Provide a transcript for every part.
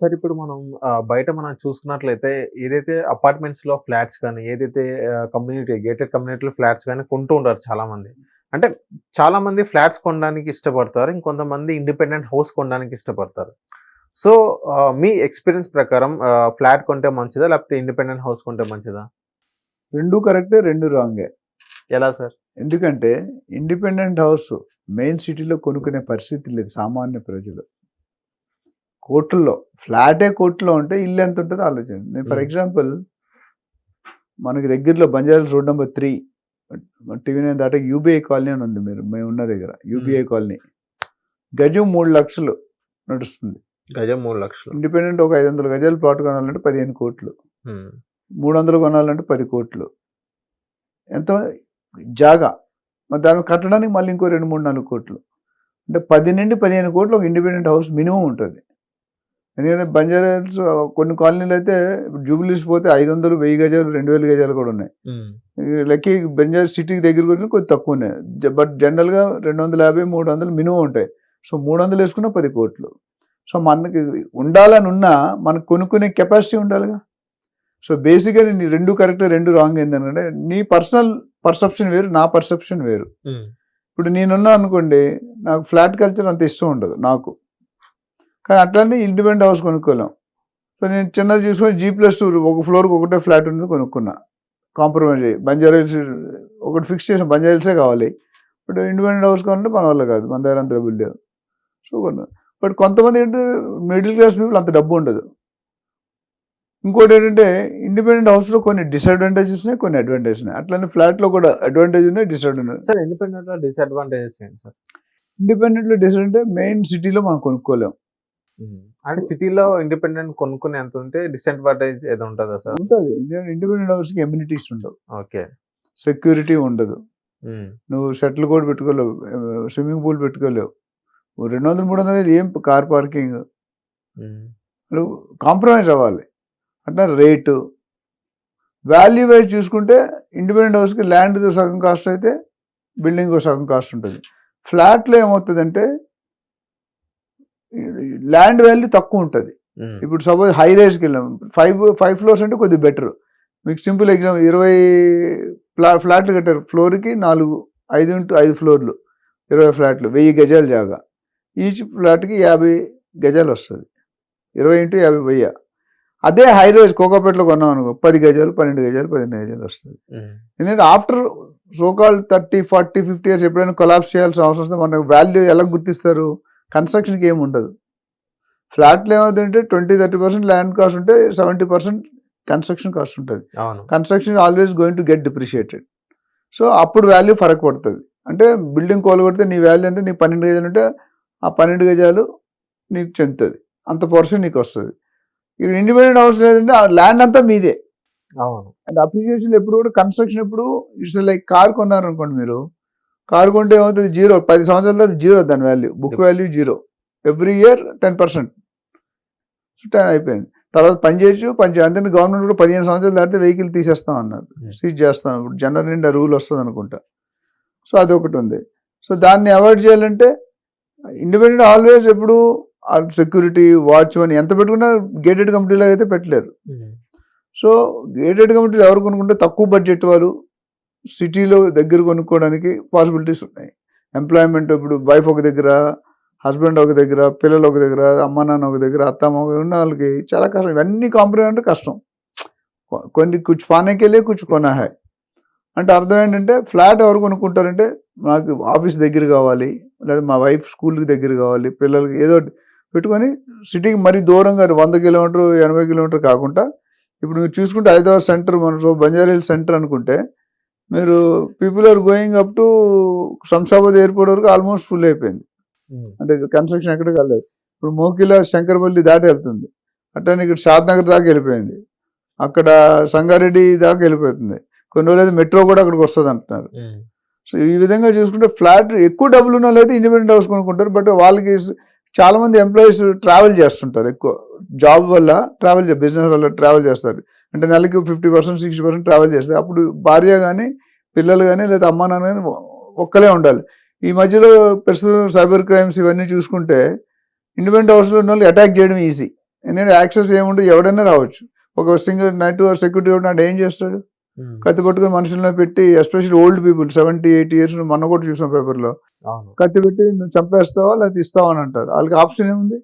Sir ఇప్పుడు మనం బయట మనం చూసుకున్నట్లయితే ఏదైతే అపార్ట్మెంట్స్‌లో ఫ్లాట్స్ కానీ, ఏదైతే కమ్యూనిటీ గేటెడ్ కమ్యూనిటీలో ఫ్లాట్స్ గానీ కొంటూ ఉంటారు చాలామంది. అంటే చాలామంది ఫ్లాట్స్ కొనడానికి ఇష్టపడతారు. ఇంకొంతమంది ఇండిపెండెంట్ హౌస్ కొనడానికి ఇష్టపడతారు. సో, మీ ఎక్స్‌పీరియన్స్ ప్రకారం ఫ్లాట్ కొంటే మంచిదా? లేకపోతే ఇండిపెండెంట్ హౌస్ కొంటే మంచిదా? 2 కరెక్టే, 2 రాంగే. ఎలా సార్? ఎందుకంటే ఇండిపెండెంట్ హౌస్ మెయిన్ సిటీలో కొనుక్కునే పరిస్థితి లేదు సామాన్య ప్రజలు. కోట్లలో ఫ్లాటే కోట్లలో ఉంటే ఇల్లు ఎంత ఉంటుందో ఆలోచించండి. నేను ఫర్ హ్మ్. ఎగ్జాంపుల్ మనకి దగ్గరలో Banjara Hills road number 3 TV nine దాటాక యూబీఐ కాలనీ అని ఉంది మీరు మేమున్న దగ్గర. UBI colony. గజం 3,00,000 నడుస్తుంది. గజం 3,00,000 ఇండిపెండెంట్ ఒక 500 గజాల ప్లాట్ కొనాలంటే 15,00,00,000. హ్మ్. 300 కొనాలంటే 10,00,00,000. ఎంత జాగా. మరి దాన్ని కట్టడానికి మళ్ళీ ఇంకో 2, 3, 4 కోట్లు. అంటే 10 నుండి 15 కోట్లు ఒక ఇండిపెండెంట్ హౌస్ మినిమమ్ ఉంటది. ఎందుకంటే బంజారాహిల్స్ కొన్ని కాలనీలు అయితే జూబ్లీస్ పోతే 500, 1000 గజాలు, 2000 గజాలు కూడా ఉన్నాయి. లక్కీ బంజారా సిటీకి దగ్గరకి వచ్చిన కొద్దిగా తక్కువ ఉన్నాయి. బట్ జనరల్‌గా 250, 300 మినిమమ్ ఉంటాయి. సో 300 వేసుకున్న 10 కోట్లు. సో మనకి ఉండాలని ఉన్నా మనకు కొనుక్కునే కెపాసిటీ ఉండాలిగా. సో బేసిక్‌గా నీ 2 కరెక్ట్, 2 రాంగ్ ఏంటంటే నీ పర్సనల్ పర్సెప్షన్ వేరు. నా పర్సెప్షన్ వేరు. ఇప్పుడు నేనున్నా అనుకోండి నాకు ఫ్లాట్ కల్చర్ అంత ఇష్టం ఉండదు నాకు. కానీ అట్లనే ఇండిపెండెంట్ హౌస్ కొనుక్కోలేం. సో నేను చిన్నది చూసుకొని జీ+2 ఒక ఫ్లోర్‌కి ఒకటే ఫ్లాట్ ఉంది కొనుక్కున్నా. కాంప్రమైజ్ అయ్యి బంజారాహిల్స్ ఒకటి ఫిక్స్ చేసాం బంజారాహిల్సే కావాలి. బట్ ఇండిపెండెంట్ హౌస్ కావాలంటే మన వల్ల కాదు. మన దగ్గర అంత డబ్బులు లేవు. సో కొన్నా. బట్ కొంతమంది ఏంటంటే మిడిల్ క్లాస్ పీపుల్ అంత డబ్బు ఉండదు. ఇంకోటి ఏంటంటే ఇండిపెండెంట్ హౌస్‌లో కొన్ని డిసడ్వాంటేజెస్ ఉన్నాయి. కొన్ని అడ్వాంటేజెస్ ఉన్నాయి. అట్లనే ఫ్లాట్‌లో కూడా అడ్వాంటేజ్ ఉన్నాయి. డిసడ్వాంటేజ్ సార్ ఇండిపెండెంట్‌లో డిసడ్వాంటేజెస్ ఏంటి సార్? ఇండిపెండెంట్‌లో డిసడ్వాంటేజ్ మెయిన్ సిటీలో మనం కొనుక్కోలేం. అంటే సిటీలో ఇండిపెండెంట్ కొనుక్కునే అంత ఉంటే డిసడ్వాంటేజ్ ఏదో ఉంటదా సార్? ఉంటది. ఇండిపెండెంట్ హౌస్‌కి ఎమ్యూనిటీస్ ఉండవు. ఓకే. సెక్యూరిటీ ఉండదు. నువ్వు షటిల్ కోర్ట్ పెట్టుకోలేవు. స్విమ్మింగ్ పూల్ పెట్టుకోలేవు. 200, 300 ఏం కార్ పార్కింగ్. నువ్వు కాంప్రమైజ్ అవ్వాలి. అట్లా రేటు. వాల్యూ వైజ్ చూసుకుంటే ఇండిపెండెంట్ హౌస్‌కి ల్యాండ్ సగం కాస్ట్ అయితే బిల్డింగ్ సగం కాస్ట్ ఉంటుంది. ఫ్లాట్‌లో ఏమవుతదంటే ల్యాండ్ వాల్యూ తక్కువ ఉంటది. హ్మ్. ఇప్పుడు సపోజ్ హై రైజ్‌కి వెళ్ళాం. 5, 5 ఫ్లోర్స్ అంటే కొద్దిగా బెటర్. మీకు సింపుల్ ఎగ్జాంపుల్ 20 ఫ్లా ఫ్లాట్లు కట్టారు. ఫ్లోర్‌కి 4 5 ఇంటూ 5 ఫ్లోర్‌లు. 20 ఫ్లాట్లు 1000 గజాల జాగా. ఈచ్ ఫ్లాట్‌కి 50 గజాలు వస్తది. 20 ఇంటూ 50 1000. అదే హై రైజ్ కోకాపేటలో కొన్నాం అనుకో 10 గజాలు, 12 గజాలు, 15 గజాలు వస్తది. హ్మ్. ఎందుకంటే ఆఫ్టర్ సో కాల్డ్ 30, 40, 50 ఇయర్స్ ఎప్పుడైనా కొలాప్స్ చేయాల్సిన అవసరం వస్తే మనకు వాల్యూ ఎలా గుర్తిస్తారు? కన్‌స్ట్రక్షన్‌కి ఏమి ఉండదు. ఫ్లాట్‌లో ఏమవుతుందంటే 20, 30% ల్యాండ్ కాస్ట్ ఉంటే 70% కన్‌స్ట్రక్షన్ కాస్ట్ ఉంటది. Construction always going to get depreciated. So అప్పుడు వాల్యూ ఫరక్ పడతది. అంటే బిల్డింగ్ కూలగొడితే నీ వాల్యూ అంటే నీకు 12 గజాలు ఉంటే ఆ 12 గజాలు నీకు చెందుతది. అంత పోర్షన్ నీకు వస్తది. ఇక్కడ ఇండిపెండెంట్ హౌస్ లేదంటే ఆ ల్యాండ్ అంతా మీదే. అండ్ అప్రిషియేషన్ ఎప్పుడు కూడా కన్‌స్ట్రక్షన్ ఎప్పుడు ఇట్స్ లైక్ కార్ కొన్నారనుకోండి మీరు. కార్ కొంటే ఏమవుతది జీరో 10 సంవత్సరాల తర్వాత జీరో దాని value. Book value zero. Every year 10%. So 10 అయిపోయింది. తర్వాత పని చేయొచ్చు, పని అందుకని గవర్నమెంట్ కూడా 15 సంవత్సరాలు దాటితే వెహికల్ తీసేస్తాం అన్నారు. సీజ్ చేస్తాం. ఇప్పుడు జనవరి నుండి రూల్ వస్తది అనుకుంటా. సో అదొకటి ఉంది. సో దాన్ని అవాయిడ్ చేయాలంటే ఇండిపెండెంట్ ఆల్వేస్ ఎప్పుడు సెక్యూరిటీ, వాచ్‌మెన్ ఎంత పెట్టుకున్నా గేటెడ్ కమ్యూనిటీలో అయితే పెట్టలేరు. సో గేటెడ్ కమ్యూనిటీలు ఎవరు కొనుక్కుంటే తక్కువ బడ్జెట్ వాళ్ళు సిటీలో దగ్గర కొనుక్కోవడానికి పాసిబిలిటీస్ ఉన్నాయి. ఎంప్లాయ్‌మెంట్ ఇప్పుడు వైఫ్ ఒక దగ్గర, హస్బెండ్ ఒక దగ్గర, పిల్లలు ఒక దగ్గర, అమ్మ నాన్న ఒక దగ్గర, అత్తమ్మ ఉన్న వాళ్ళకి చాలా కష్టం. ఇవన్నీ కాంప్రమైజ్ అంటే కష్టం. కొన్ని కూర్చు పానేకెళ్ళి కే లియే అంటే అర్థం ఏంటంటే ఫ్లాట్ ఎవరు కొనుక్కుంటారంటే నాకు ఆఫీస్ దగ్గర కావాలి. లేదా మా వైఫ్ స్కూల్‌కి దగ్గర కావాలి. పిల్లలకి ఏదో ఒకటి పెట్టుకొని సిటీకి మరీ దూరంగా వంద కిలోమీటర్, 80 కిలోమీటర్ కాకుండా ఇప్పుడు మీరు చూసుకుంటే హైదరాబాద్ సెంటర్ మన బంజారాహిల్స్ సెంటర్ అనుకుంటే మీరు people are going up to Shamshabad airport వరకు ఆల్మోస్ట్ ఫుల్ అయిపోయింది. హ్మ్. అంటే కన్స్ట్రక్షన్ ఎక్కడ కాలేదు. ఇప్పుడు మోకిలా శంకరపల్లి దాటి వెళ్తుంది. అట్లనే ఇక్కడ షాద్ నగర్ దాకా వెళ్ళిపోయింది. అక్కడ సంగారెడ్డి దాకా వెళ్ళిపోతుంది. కొన్ని రోజులైతే మెట్రో కూడా అక్కడికి వస్తది అంటున్నారు. హ్మ్. సో ఈ విధంగా చూసుకుంటే ఫ్లాట్ ఎక్కువ డబ్బులు ఉన్న వాళ్ళైతే ఇండిపెండెంట్ హౌస్ కొనుక్కుంటారు. బట్ వాళ్ళకి చాలా మంది ఎంప్లాయీస్ ట్రావెల్ చేస్తుంటారు ఎక్కువ. జాబ్ వల్ల ట్రావెల్ బిజినెస్ వల్ల ట్రావెల్ చేస్తారు. అంటే నెలకి 50%, 60% ట్రావెల్ చేస్తారు. అప్పుడు భార్య గాని, పిల్లలు గాని లేదా అమ్మా నాన్న గాని ఒక్కలే ఉండాలి. ఈ మధ్యలో ప్రస్తుతం సైబర్ క్రైమ్స్ ఇవన్నీ చూసుకుంటే ఇండిపెండెంట్ హౌస్‌లో ఉన్నోళ్ళు అటాక్ చేయడం ఈజీ. ఎందుకంటే యాక్సెస్ ఏముండదు ఎవడైనా రావచ్చు. ఒక సింగిల్ నైట్ సెక్యూరిటీ ఉన్నాడు ఏం చేస్తాడు? కత్తి పట్టుకొని మనుషుల్లో పెట్టి especially old people seventy eighty years మొన్న కూడా చూసాం పేపర్లో. కత్తి పెట్టి నువ్వు చంపేస్తావా లేకపోతే ఇస్తావా అని అంటారు. వాళ్ళకి ఆప్షన్ ఏముంది?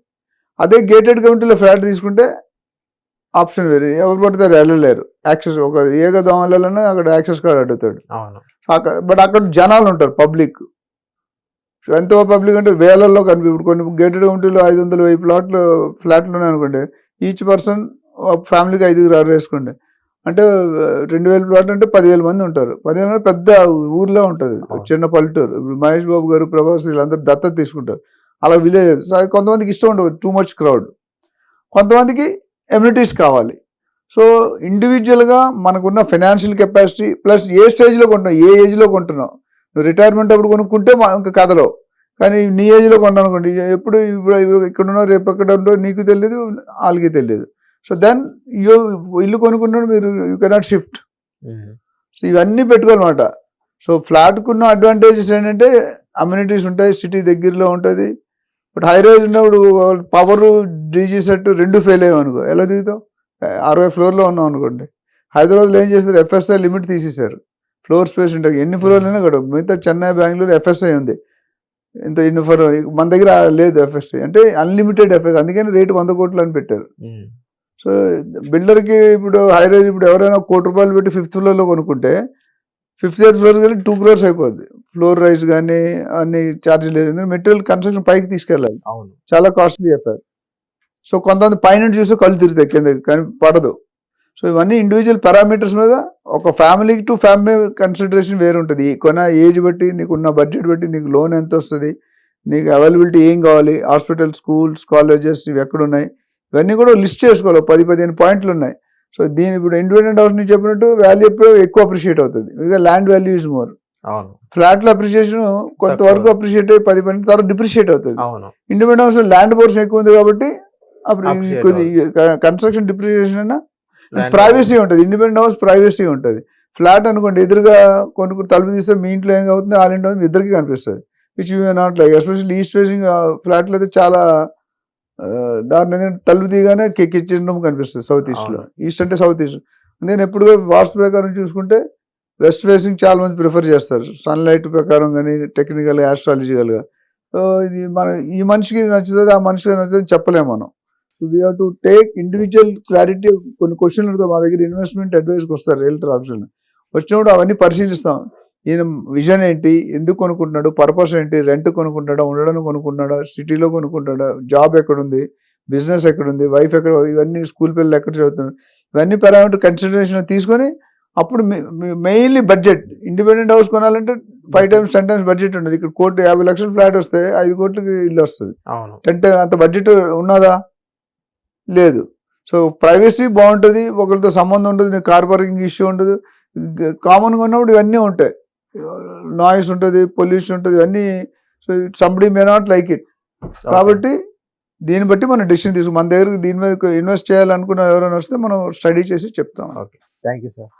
అదే గేటెడ్ కమిటీలో ఫ్లాట్ తీసుకుంటే ఆప్షన్ వేరు. ఎవరు పడితే వాళ్ళు వెళ్ళలేరు. యాక్సెస్ ఒక ఏక వెళ్ళాలన్నా అక్కడ యాక్సెస్ కార్డ్ అడుగుతాడు. అక్కడ బట్ అక్కడ జనాలు ఉంటారు పబ్లిక్. ఎంత పబ్లిక్ అంటే వేలల్లో కనిపి ఇప్పుడు కొన్ని గేటెడ్ కమిటీలో ఐదు వందల వెయ్యి ప్లాట్లు ఫ్లాట్లు ఉన్నాయి అనుకోండి ఈచ్ పర్సన్ ఫ్యామిలీకి ఐదుగురు ఆరు వేసుకోండి. అంటే రెండు వేల ప్లాట్ అంటే పదివేల మంది ఉంటారు. పదివేల మంది పెద్ద ఊర్లో ఉంటుంది. చిన్న పల్లెటూరు. ఇప్పుడు మహేష్ బాబు గారు ప్రభాస్ వీళ్ళందరూ దత్తత తీసుకుంటారు. అలా విలేజ్ కొంతమందికి ఇష్టం ఉండదు. టూ మచ్ క్రౌడ్ కొంతమందికి ఎమ్యూనిటీస్ కావాలి. సో ఇండివిజువల్గా మనకున్న ఫైనాన్షియల్ కెపాసిటీ ప్లస్ ఏ స్టేజ్లో కొంటున్నావు? ఏ ఏజ్లో కొంటున్నావు? నువ్వు రిటైర్మెంట్ అప్పుడు కొనుక్కుంటే మా ఇంకా కథలో. కానీ నీ ఏజ్లో కొన్నాను అనుకోండి ఎప్పుడు ఇప్పుడు ఇక్కడ ఉన్నావు రేపు ఎక్కడ ఉండవు నీకు తెలియదు వాళ్ళకి తెలియదు సో దెన్ యూ ఇల్లు కొనుక్కున్నాడు మీరు యూ కెనాట్ షిఫ్ట్ సో ఇవన్నీ పెట్టుకోవాలన్నమాట. సో ఫ్లాట్కు ఉన్న అడ్వాంటేజెస్ ఏంటంటే అమ్యూనిటీస్ ఉంటాయి సిటీ దగ్గరలో ఉంటుంది. బట్ హై రైజ్ ఉన్నప్పుడు పవర్ డీజీ సెట్ రెండు ఫెయిల్ అయ్యాం అనుకో. ఎలా దిగుతావు? అరవై ఫ్లోర్లో ఉన్నాం అనుకోండి. హైదరాబాద్లో ఏం చేస్తారు? ఎఫ్ఎస్ఐ లిమిట్ తీసేశారు. ఫ్లోర్ స్పేస్ ఉంటాయి. ఎన్ని ఫ్లోర్లు అయినా కూడా మిగతా చెన్నై బెంగళూరు ఎఫ్ఎస్ఐ ఉంది. ఇంత ఇన్ని ఫ్లోర్ మన దగ్గర లేదు ఎఫ్ఎస్ఐ అంటే అన్లిమిటెడ్ ఎఫ్ఎస్ అందుకని రేటు వంద కోట్లు అని పెట్టారు. సో బిల్డర్కి ఇప్పుడు హై రైజ్ ఇప్పుడు ఎవరైనా కోటి రూపాయలు పెట్టి ఫిఫ్త్ ఫ్లోర్లో కొనుక్కుంటే ఫిఫ్త్ ఇయర్ ఫ్లోర్ వెళ్ళి టూ క్రోర్స్ అయిపోద్ది. ఫ్లోర్ రైజ్ కానీ అన్ని ఛార్జీలు లేదు. మెటీరియల్ కన్స్ట్రక్షన్ పైకి తీసుకెళ్ళాలి. అవును. చాలా కాస్ట్లీ చెప్పారు సో కొంతమంది పైన చూస్తే కళ్ళు తిరుగుతాయి. కింద కానీ పడదు. సో ఇవన్నీ ఇండివిజువల్ పారామీటర్స్ మీద ఒక ఫ్యామిలీకి టు ఫ్యామిలీ కన్సిడరేషన్ వేరు ఉంటుంది. కొన ఏజ్ బట్టి నీకున్న బడ్జెట్ బట్టి నీకు లోన్ ఎంత వస్తుంది నీకు అవైలబిలిటీ ఏం కావాలి హాస్పిటల్ స్కూల్స్ కాలేజెస్ ఇవి ఎక్కడ ఉన్నాయి ఇవన్నీ కూడా లిస్ట్ చేసుకోవాలి. పది పదిహేను పాయింట్లు ఉన్నాయి. సో దీని ఇప్పుడు ఇండిపెండెంట్ హౌస్ నుంచి చెప్పినట్టు వాల్యూ ఎప్పుడు ఎక్కువ అప్రిషియేట్ అవుతుంది. ఇక ల్యాండ్ వాల్యూ ఇస్ మోర్ అవును. ఫ్లాట్ల అప్రిషియేషన్ కొంతవరకు. అప్రిషియేట్ అయ్యి పది పని తర్వాత డిప్రిషియేట్ అవుతుంది. ఇండిపెండెంట్ హౌస్ ల్యాండ్ పోర్షన్ ఎక్కువ ఉంది కాబట్టి కన్స్ట్రక్షన్ డిప్రిషియేషన్ Land ప్రైవసీ ఉంటుంది ఇండిపెండెంట్ హౌస్ ప్రైవసీ ఉంటుంది. ఫ్లాట్ అనుకోండి ఎదురుగా కొనుక్కుని తలుపు తీస్తే మీ ఇంట్లో ఏం అవుతుంది వాళ్ళ ఇంట్లో ఇద్దరికి కనిపిస్తుంది. Which you not like especially east facing ఫ్లాట్లు అయితే చాలా ఆ, దారుణం. ఎందుకంటే తలుపు తీయగానే కిచెన్ రూమ్ కనిపిస్తుంది సౌత్ ఈస్ట్లో. అవును. ఈస్ట్ అంటే సౌత్ ఈస్ట్ నేను ఎప్పుడు వాస్తు ప్రకారం చూసుకుంటే వెస్ట్ ఫేసింగ్ చాలా మంది ప్రిఫర్ చేస్తారు. సన్ లైట్ ప్రకారం కానీ టెక్నికల్ ఆస్ట్రాలజికల్గా. సో ఇది మన ఈ మనిషికి ఇది నచ్చుతుంది ఆ మనిషికి నచ్చుతుంది చెప్పలేము మనం. We have to take individual clarity కొన్ని క్వశ్చన్లతో మా దగ్గర ఇన్వెస్ట్మెంట్ అడ్వైస్కి వస్తారు రియల్టర్ ఆప్షన్ వచ్చినప్పుడు అవన్నీ పరిశీలిస్తాం. ఈయన విజన్ ఏంటి? ఎందుకు కొనుక్కుంటున్నాడు? పర్పస్ ఏంటి? రెంట్ కొనుక్కుంటాడా ఉండడానికి కొనుక్కుంటున్నాడా? సిటీలో కొనుక్కుంటాడా జాబ్ ఎక్కడుంది? బిజినెస్ ఎక్కడుంది? వైఫ్ ఎక్కడ? ఇవన్నీ స్కూల్ పిల్లలు ఎక్కడ చదువుతున్నారు? ఇవన్నీ పారామీటర్ కన్సిడరేషన్ తీసుకొని అప్పుడు మెయిన్లీ బడ్జెట్ ఇండిపెండెంట్ హౌస్ కొనాలంటే five times ten times budget ఉంటుంది ఇక్కడ కోటి యాభై లక్షల ఫ్లాట్ వస్తే ఐదు కోట్లకి ఇల్లు వస్తుంది. అంటే అంత బడ్జెట్ ఉన్నదా? లేదు. సో ప్రైవసీ బాగుంటుంది ఒకరితో సంబంధం ఉంటుంది నీకు కార్ పార్కింగ్ ఇష్యూ ఉండదు. కామన్గా ఉన్నప్పుడు ఇవన్నీ ఉంటాయి. నాయిస్ ఉంటుంది పొల్యూషన్ ఉంటుంది ఇవన్నీ so somebody may not like it కాబట్టి దీన్ని బట్టి మనం డెసిషన్ తీసుకు మన దగ్గర దీని మీద ఇన్వెస్ట్ చేయాలనుకున్న ఎవరైనా వస్తే మనం స్టడీ చేసి చెప్తాం. Thank you sir